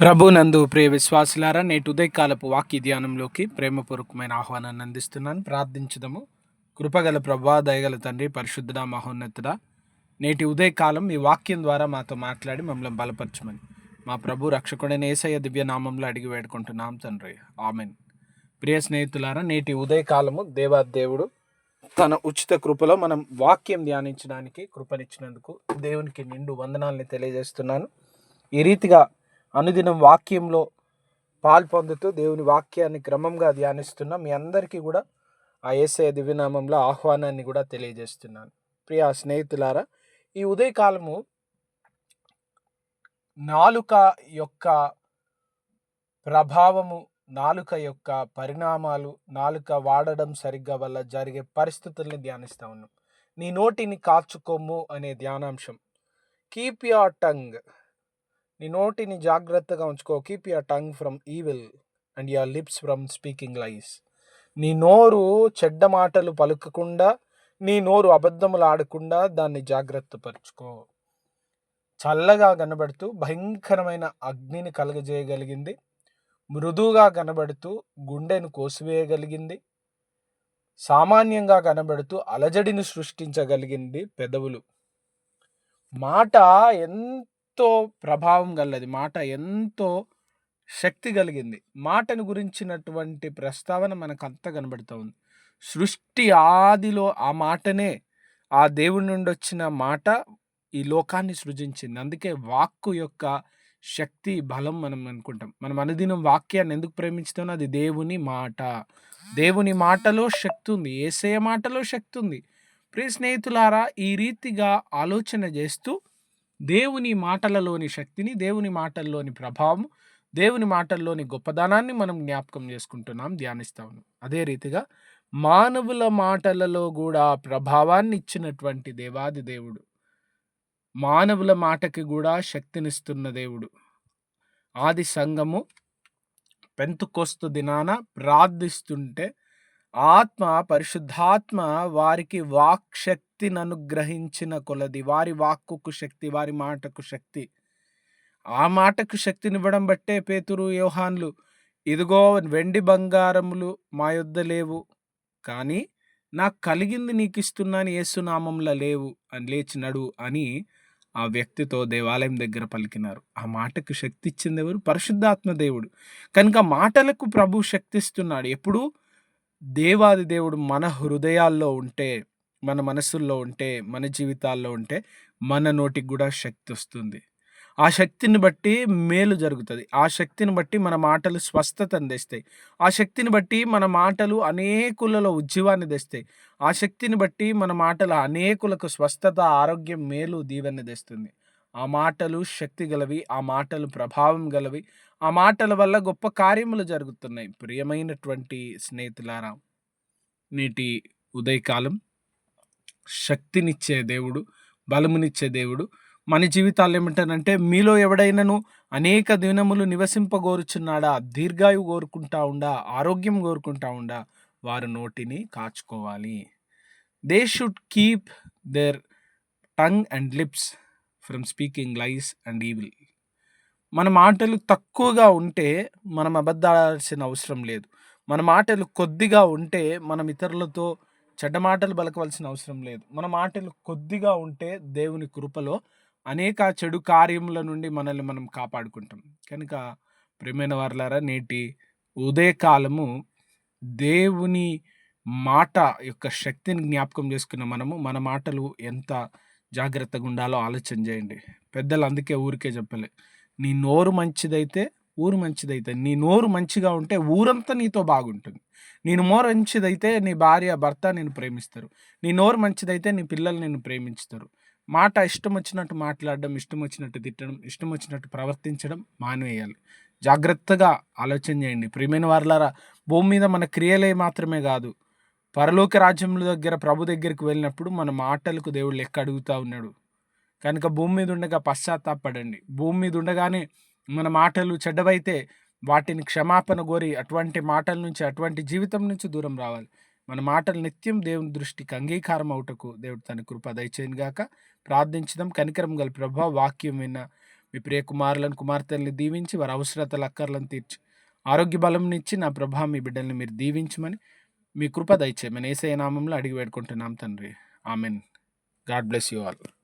ప్రభునందు ప్రియ విశ్వాసులారా నేటి ఉదయకాలపు వాక్య ధ్యానంలోకి ప్రేమపూర్వకమైన ఆహ్వానాన్ని అందిస్తున్నాను. ప్రార్థించదము. కృపగల ప్రభా దయగల తండ్రి పరిశుద్ధుడ మహోన్నతుడ నేటి ఉదయకాలం మీ వాక్యం ద్వారా మాతో మాట్లాడి మమ్మల్ని బలపరచమని. మా ప్రభు రక్షకుడైన ఏసయ్య దివ్య నామంలో అడిగి వేడుకుంటున్నాం తండ్రి. ఆమెన్. ప్రియ స్నేహితులారా నేటి ఉదయకాలము దేవాదేవుడు తన ఉచిత కృపలో మనం వాక్యం ధ్యానించడానికి కృపనిచ్చినందుకు దేవునికి నిండు వందనాల్ని తెలియజేస్తున్నాను. ఈ రీతిగా అనుదినం వాక్యంలో పాల్పొందుతూ దేవుని వాక్యాన్ని క్రమంగా ధ్యానిస్తున్న మీ అందరికీ కూడా ఆ ఏసఐ దివ్యనామంలో ఆహ్వానాన్ని కూడా తెలియజేస్తున్నాను. ప్రియ స్నేహితులారా ఈ ఉదయకాలము నాలుక యొక్క ప్రభావము నాలుక యొక్క పరిణామాలు నాలుక వాడడం సరిగ్గా వల్ల జరిగే పరిస్థితుల్ని ధ్యానిస్తా ఉన్నాం. నీ నోటిని కాచుకోము అనే ధ్యానాంశం. కీప్ యువర్ టంగ్ నీ నోటిని జాగ్రత్తగా ఉంచుకో. Keep your tongue from evil and your lips from speaking lies నీ నోరు చెడ్డ మాటలు పలుకకుండా నీ నోరు అబద్ధములు ఆడకుండా దాన్ని జాగ్రత్త పరుచుకో. చల్లగా కనబడుతూ భయంకరమైన అగ్నిని కలగజేయగలిగింది. మృదువుగా కనబడుతూ గుండెను కోసివేయగలిగింది. సామాన్యంగా కనబడుతూ అలజడిని సృష్టించగలిగింది పెదవులు. మాట ఎంత ఎంతో ప్రభావం గలది మాట ఎంతో శక్తి కలిగింది. మాటను గురించినటువంటి ప్రస్తావన మనకు అంత కనబడుతూ ఉంది. సృష్టి ఆదిలో ఆ మాటనే ఆ దేవుడి నుండి వచ్చిన మాట ఈ లోకాన్ని సృజించింది. అందుకే వాక్కు యొక్క శక్తి బలం మనం అనుకుంటాం. మనం అనుదినం వాక్యాన్ని ఎందుకు ప్రేమించుతామో అది దేవుని మాట. దేవుని మాటలో శక్తి ఉంది. ఏసే మాటలో శక్తి ఉంది. ప్రియ స్నేహితులారా ఈ రీతిగా ఆలోచన చేస్తూ దేవుని మాటలలోని శక్తిని దేవుని మాటల్లోని ప్రభావం దేవుని మాటల్లోని గొప్పదనాన్ని మనం జ్ఞాపకం చేసుకుంటున్నాం ధ్యానిస్తాము అదే రీతిగా మానవుల మాటలలో కూడా ప్రభావాన్ని ఇచ్చినటువంటి దేవాది దేవుడు. మానవుల మాటకి కూడా శక్తినిస్తున్న దేవుడు. ఆది సంఘము పెంతుకొస్తు దినాన ప్రార్థిస్తుంటే ఆత్మ పరిశుద్ధాత్మ వారికి వాక్ శక్తిని అనుగ్రహించిన కొలది. వారి వాక్కుకు శక్తి వారి మాటకు శక్తి. ఆ మాటకు శక్తినివ్వడం బట్టే పేతురు యోహాన్లు ఇదిగో వెండి బంగారములు మా యొద్ద లేవు కానీ నాకు కలిగింది నీకు ఇస్తున్నాను ఏసునామంలో లేవు అని లేచినడు అని ఆ వ్యక్తితో దేవాలయం దగ్గర పలికినారు. ఆ మాటకు శక్తి ఇచ్చింది ఎవరు? పరిశుద్ధాత్మ దేవుడు. కనుక మాటలకు ప్రభు శక్తిస్తున్నాడు. ఎప్పుడు? దేవాది దేవుడు మన హృదయాల్లో ఉంటే మన మనసుల్లో ఉంటే మన జీవితాల్లో ఉంటే మన నోటికి కూడా శక్తి వస్తుంది. ఆ శక్తిని బట్టి మేలు జరుగుతుంది. ఆ శక్తిని బట్టి మన మాటలు స్వస్థతను తెస్తాయి. ఆ శక్తిని బట్టి మన మాటలు అనేకులలో ఉజ్జీవాన్ని తెస్తాయి. ఆ శక్తిని బట్టి మన మాటలు అనేకులకు స్వస్థత ఆరోగ్యం మేలు దీవెన తెస్తుంది. ఆ మాటలు శక్తి గలవి ఆ మాటలు ప్రభావం గలవి ఆ మాటల వల్ల గొప్ప కార్యములు జరుగుతున్నాయి. ప్రియమైనటువంటి స్నేహితులారా నేటి ఉదయకాలం శక్తినిచ్చే దేవుడు బలమునిచ్చే దేవుడు మన జీవితాలు ఏమిటనంటే మీలో ఎవడైనను అనేక దినములు నివసింపగోరుచున్నాడా దీర్ఘాయు కోరుకుంటా ఉండా ఆరోగ్యం కోరుకుంటా ఉండా వారు నోటిని కాచుకోవాలి. They should keep their tongue and lips from speaking lies and evil మన మాటలు తక్కువగా ఉంటే మనం అబద్ధాల్సిన అవసరం లేదు. మన మాటలు కొద్దిగా ఉంటే మనం ఇతరులతో చెడ్డ మాటలు పలకవలసిన అవసరం లేదు. మన మాటలు కొద్దిగా ఉంటే దేవుని కృపలో అనేక చెడు కార్యముల నుండి మనల్ని మనం కాపాడుకుంటాం. కనుక ప్రేమైన వారులారా నేటి ఉదయకాలము దేవుని మాట యొక్క శక్తిని జ్ఞాపకం చేసుకున్న మనము మన మాటలు ఎంత జాగ్రత్తగా ఉండాలో ఆలోచన చేయండి. పెద్దలు అందుకే ఊరికే చెప్పలే నీ నోరు మంచిదైతే ఊరు మంచిదైతే నీ నోరు మంచిగా ఉంటే ఊరంతా నీతో బాగుంటుంది. నీ నోరు మంచిదైతే నీ భార్య భర్త నేను ప్రేమిస్తారు. నీ నోరు మంచిదైతే నీ పిల్లలు నేను ప్రేమించుతారు. మాట ఇష్టం వచ్చినట్టు మాట్లాడడం ఇష్టం వచ్చినట్టు తిట్టడం ఇష్టం వచ్చినట్టు ప్రవర్తించడం మానేయాలి. జాగ్రత్తగా ఆలోచన చేయండి. ప్రియమైన వారులారా భూమి మీద మన క్రియలే మాత్రమే కాదు పరలోక రాజ్యముల దగ్గర ప్రభు దగ్గరికి వెళ్ళినప్పుడు మన మాటలకు దేవుడు లెక్క అడుగుతూ ఉన్నాడు. కనుక భూమి మీద ఉండగా పశ్చాత్తాపడండి. భూమి మీద ఉండగానే మన మాటలు చెడ్డవైతే వాటిని క్షమాపణ కోరి అటువంటి మాటల నుంచి అటువంటి జీవితం నుంచి దూరం రావాలి. మన మాటలు నిత్యం దేవుని దృష్టికి అంగీకారం అవుటకు దేవుడు తన కృప దయచేయను గాక. ప్రార్థించడం కనికరం గల ప్రభా వాక్యం విన్న మీ ప్రియ కుమారులను కుమార్తెల్ని దీవించి వారి అవసరతల అక్కర్లను తీర్చి. ఆరోగ్య బలంనిచ్చి నా ప్రభా మీ బిడ్డల్ని మీరు దీవించమని మీ కృప దయచేయమని ఏసయ నామంలో అడిగి వేడుకుంటున్నాం తండ్రి. Amen. God bless you all.